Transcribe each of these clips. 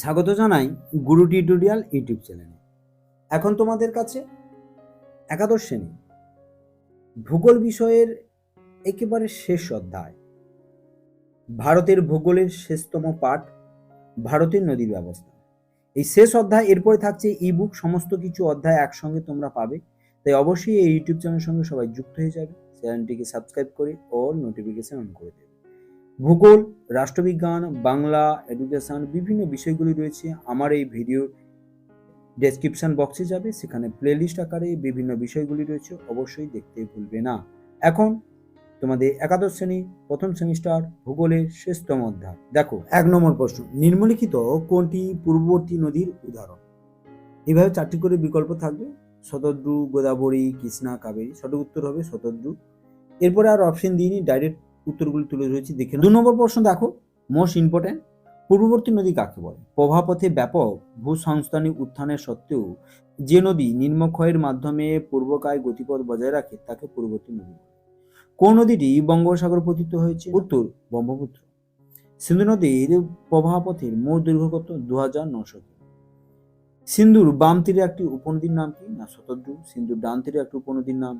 স্বাগত জানাই গুরু tutorial YouTube চ্যানেলে। এখন তোমাদের কাছে একাদশ শ্রেণি, ভূগোল বিষয়ের একেবারে শেষ অধ্যায়, ভারতের ভূগোলের শেষতম পাঠ, ভারতের নদীর ব্যবস্থা। এই শেষ অধ্যায়, এরপরে থাকছে ইবুক সমস্ত কিছু অধ্যায় একসঙ্গে তোমরা পাবে। তাই অবশ্যই এই ইউটিউব চ্যানেলের সঙ্গে সবাই যুক্ত হয়ে যাবে, চ্যানেলটিকে সাবস্ক্রাইব করে ও নোটিফিকেশন অন করে দেবে। ভূগোল রাষ্ট্রবিজ্ঞান, বাংলা এডুকেশন বিভিন্ন বিষয়গুলি রয়েছে। আমার এই ভিডিও ডেসক্রিপশন বক্সে যাবে। সেখানে প্লেলিস্ট আকারে বিভিন্ন বিষয়গুলি রয়েছে। অবশ্যই দেখতে ভুলবে না। এখন তোমাদের একাদশ শ্রেণি, প্রথম সেমিস্টার ভূগোলের শেষতম অধ্যায়। দেখো, এক নম্বর প্রশ্ন। নিম্নলিখিত কোনটি পূর্ববর্তী নদীর উদাহরণ? এভাবে চারটি করে বিকল্প থাকবে। শতদ্রু, গোদাবরী, কৃষ্ণা, কাবেরী। সঠিক উত্তর হবে শতদ্রু। এরপরে আর অপশন দিইনি। ডাইরেক্ট উত্তরগুলি তুলে ধরেছি, দেখে দু নম্বর প্রশ্ন দেখো মোস্ট ইম্পর্টেন্ট পূর্ববর্তী নদী কাকে বলে? প্রভাপথে ব্যাপক ভূসংস্থানিক উত্থানের সত্ত্বেও যে নদী নিম্নক্ষয়ের মাধ্যমে পূর্বকায় গতিপথ বজায় রাখে, তাকে পূর্ববর্তী নদী বলে। কোন নদীটি বঙ্গোপসাগর পতিত হয়েছে? উত্তর, ব্রহ্মপুত্র। সিন্ধু নদীর প্রবাহপথের মোট দৈর্ঘ্য কত? দু হাজার নশো সিন্ধুর বাম তীরে একটি উপনদীর নাম কি? না শতদ্রু সিন্ধুর ডান তীরে একটি উপনদীর নাম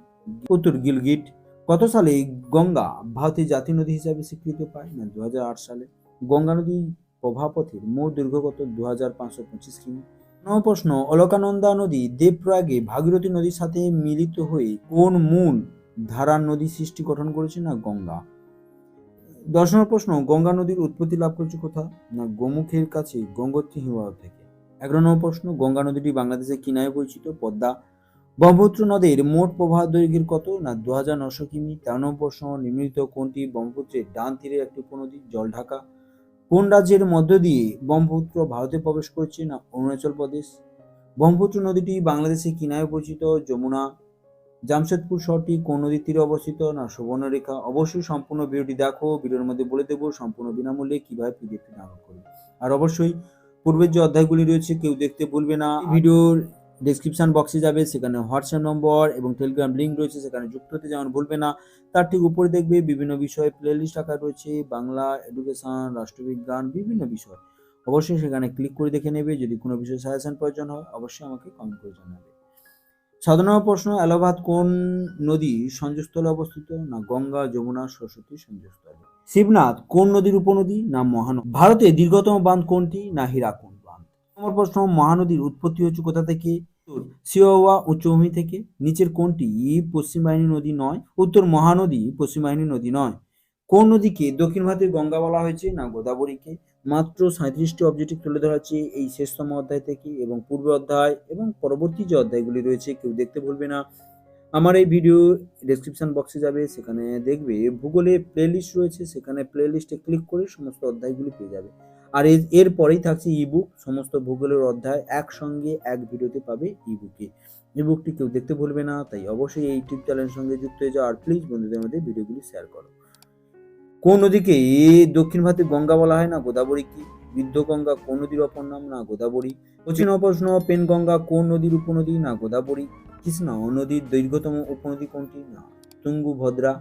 উত্তর, গিলগিট। কত সালে গঙ্গা ভারতের জাতীয় নদী হিসাবে স্বীকৃতি পায়? না দু হাজার আট সালে। গঙ্গা নদী প্রভাপথের মোট দৈর্ঘ্য কত? দু হাজার পাঁচশো কিমি। নয় প্রশ্ন, অলকানন্দা নদী দেবপ্রয়াগে ভাগীরথী নদীর সাথে মিলিত হয়ে কোন মূল ধারার নদী সৃষ্টি গঠন করেছে? না, গঙ্গা। দশ নম্বর প্রশ্ন, গঙ্গা নদীর উৎপত্তি লাভ করেছে কোথায়? না, গোমুখের কাছে গঙ্গোত্রী হিমবাহ থেকে। এগারো নম্বর প্রশ্ন, গঙ্গা নদীটি বাংলাদেশের কি নামে পরিচিত, পদ্মা ব্রহ্মপুত্র নদের মোট প্রবাহ দৈর্ঘ্যের কত? না দু হাজার নশো কিমি। তেরো নম্বর প্রশ্ন নিম্নলিখিত কোনটি ব্রহ্মপুত্রের ডান তীরে একটি উপনদী জল ঢাকা কোন রাজ্যের মধ্য দিয়ে ব্রহ্মপুত্র ভারতে প্রবেশ করছে? না, অরুণাচল প্রদেশ? ব্রহ্মপুত্র নদীটি বাংলাদেশে কি নামে পরিচিত যমুনা, জামশেদপুর শহরটি কোন নদীর তীরে অবস্থিত? না, সুবর্ণরেখা। অবশ্যই সম্পূর্ণ ভিডিওটি দেখো। ভিডিওর মধ্যে বলে দেবো সম্পূর্ণ বিনামূল্যে কীভাবে পিডিএফটি ডাউনলোড করবে। আর অবশ্যই পূর্বের যে অধ্যায়গুলি রয়েছে, কেউ দেখতে ভুলবে না। ভিডিওর ডেসক্রিপশন বক্সে যাবে, সেখানে হোয়াটসঅ্যাপ নম্বর এবং টেলিগ্রাম লিঙ্ক রয়েছে, সেখানে যুক্ত হতে যেমন ভুলবে না। তার ঠিক উপরে দেখবে বিভিন্ন বিষয়ে প্লেলিস্ট আকার রয়েছে, বাংলা এডুকেশন রাষ্ট্রবিজ্ঞান, বিভিন্ন বিষয়। অবশ্যই সেখানে ক্লিক করে দেখে নেবে, যদি কোনো বিষয়ে সাজেশন প্রয়োজন হয়, অবশ্যই আমাকে কমেন্ট করে জানাবে। সাধারণ প্রশ্ন, এলাহাবাদ কোন নদী সংযোগস্থলে অবস্থিত? না, গঙ্গা, যমুনা, সরস্বতী সংযোগস্থলে। শিবনাথ কোন নদীর উপনদী? না, মহানদী। ভারতের দীর্ঘতম বাঁধ কোনটি? না, হীরাকুণ্ড। নম্বর প্রশ্ন, মহানদীর উৎপত্তি হচ্ছে কোথা থেকে? সিওয়া উচ্চভূমি থেকে। নিচের কোনটি? পশ্চিম বাহিনী নদী নয়, উত্তর মহানদী পশ্চিম বাহিনী নদী নয়। কোন নদীকে দক্ষিণ ভারতের গঙ্গা বলা হয়েছে না গোদাবরীকে? মাত্র সাঁত্রিশটি অবজেক্টিভ তুলে ধরা হচ্ছে এই শেষতম অধ্যায় থেকে এবং পূর্ব অধ্যায় এবং পরবর্তী যে অধ্যায়গুলি রয়েছে কেউ দেখতে ভুলবে না। আমার এই ভিডিও ডেসক্রিপশন বক্সে যাবে, সেখানে দেখবে ভূগোলে প্লেলিস্ট রয়েছে, সেখানে প্লেলিস্টে ক্লিক করে সমস্ত অধ্যায়গুলি পেয়ে যাবে। আর এর এরপরেই থাকছে ইবুক সমস্ত ভূগোলের অধ্যায় একসঙ্গে এক ভিডিওতে পাবে ইবুকে ইবুকটি কেউ দেখতে ভুলবে না, তাই অবশ্যই এই ইউটিউব চ্যানেলের সঙ্গে যুক্ত হয়ে যাও আর প্লিজ বন্ধুদের মধ্যে ভিডিওগুলি শেয়ার করো। কোন নদীকে দক্ষিণ ভারতে গঙ্গা বলা হয় না, গোদাবরী কি? বৃদ্ধ গঙ্গা কোন নদীর অপর নাম? না, গোদাবরী। পশ্চিম প্রশ্ন পেন গঙ্গা কোন নদীর উপনদী? না, গোদাবরী। কৃষ্ণা নদীর দৈর্ঘ্যতম উপনদী কোনটি? না তুঙ্গু ভদ্রা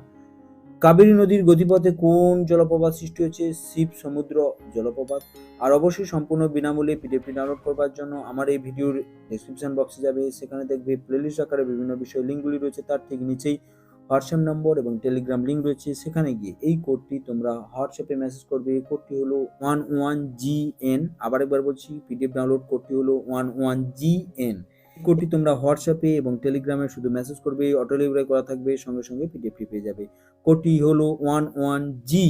কাবেরী নদীর গতিপথে কোন জলপ্রপাত সৃষ্টি হয়েছে? শিব, সমুদ্র, জলপ্রপাত। আর অবশ্যই সম্পূর্ণ বিনামূল্যে পিডিএফটি ডাউনলোড করবার জন্য আমার এই ভিডিওর ডেসক্রিপশন বক্সে যাবে। সেখানে দেখবে প্লেলিস্ট আকারে বিভিন্ন বিষয় লিঙ্কগুলি রয়েছে। তার ঠিক নিচেই হোয়াটসঅ্যাপ নম্বর এবং টেলিগ্রাম লিঙ্ক রয়েছে। সেখানে গিয়ে এই কোডটি তোমরা হোয়াটসঅ্যাপে মেসেজ করবে। এই কোডটি হলো ওয়ান ওয়ান জি এন আবার একবার বলছি পিডিএফ ডাউনলোড কোডটি হলো ওয়ান ওয়ান জি এন কোডটি তোমরা হোয়াটসঅ্যাপে এবং টেলিগ্রামে শুধু মেসেজ করবে অটো ডেলিভারি করা থাকবে, সঙ্গে সঙ্গে পিডিএফটি পেয়ে যাবে। কোডটি হলো ওয়ান ওয়ান জি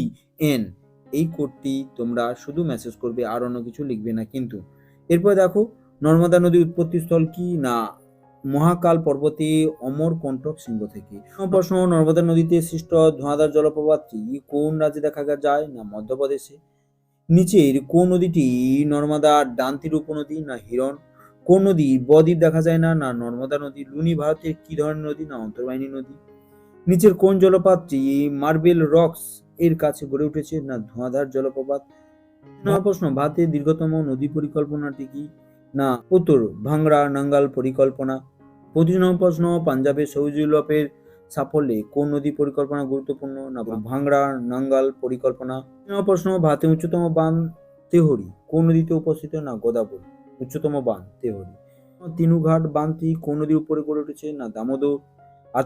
এন এই কোডটি তোমরা শুধু মেসেজ করবে, আর অন্য কিছু লিখবে না কিন্তু। এরপর দেখো, নর্মদা নদীর উৎপত্তিস্থল কি? না, মহাকাল পর্বতে অমর কণ্টক সিংহ থেকে প্রশ্ন, নর্মদা নদীতে সৃষ্ট ধোঁয়াধার জলপ্রপাতটি কোন রাজ্যে দেখা যায়? না, মধ্যপ্রদেশে। নিচের কোন নদীটি নর্মদার ডান তীর উপনদী? না, হিরণ। কোন নদী, বদ্বীপ দেখা যায় না না নর্মদা নদী, লুনি ভারতের কি ধরনের নদী, না অন্তর্বাহিনী নদী? নিচের কোন জলপাতটি মার্বেল রক্স এর কাছে গড়ে উঠেছে, না ধোঁয়াধার জলপ্রপাত? প্রশ্ন, ভারতের দীর্ঘতম নদী পরিকল্পনাটি কি? না উত্তর ভাংড়া নাঙ্গাল পরিকল্পনা। নম্বর প্রশ্ন, পাঞ্জাবের সৌজুলপের সাফল্যে কোন নদী পরিকল্পনা গুরুত্বপূর্ণ, না ভাংড়া নাঙ্গাল পরিকল্পনা? প্রশ্ন, ভারতের উচ্চতম বাঁধ, তেহরি, কোন নদীতে উপস্থিত, না গোদাবরী? উচ্চতম বাঁধ তেহরি তিনুঘাট বাঁধটি কোন নদীর উপরে গড়ে উঠেছে না দামোদর?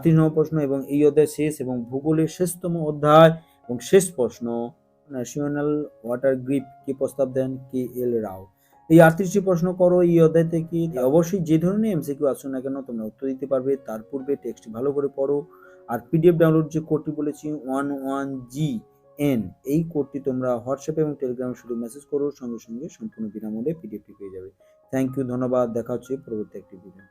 নম্বর প্রশ্ন এবং এই অধ্যায় শেষ এবং ভূগোলের শেষতম অধ্যায় এবং শেষ প্রশ্ন। ন্যাশনাল ওয়াটার গ্রিপ কে প্রস্তাব দেন কে এল রাও। এই আটত্রিশটি প্রশ্ন করো এই অধ্যায় থেকে। অবশ্যই যে ধরনের এমসিকিউ আসুন না কেন তোমরা উত্তর দিতে পারবে। তার পূর্বে টেক্সটটি ভালো করে পড়ো। আর পিডিএফ ডাউনলোড যে কোডটি বলেছি ওয়ান ওয়ান জি এন, এই কোডটি তোমরা হোয়াটসঅ্যাপ এবং টেলিগ্রামে শুধু মেসেজ করো, সঙ্গে সঙ্গে সম্পূর্ণ বিনামূল্যে পিডিএফটি পেয়ে যাবে। থ্যাংক ইউ ধন্যবাদ, দেখা হচ্ছে পরবর্তী একটি ভিডিও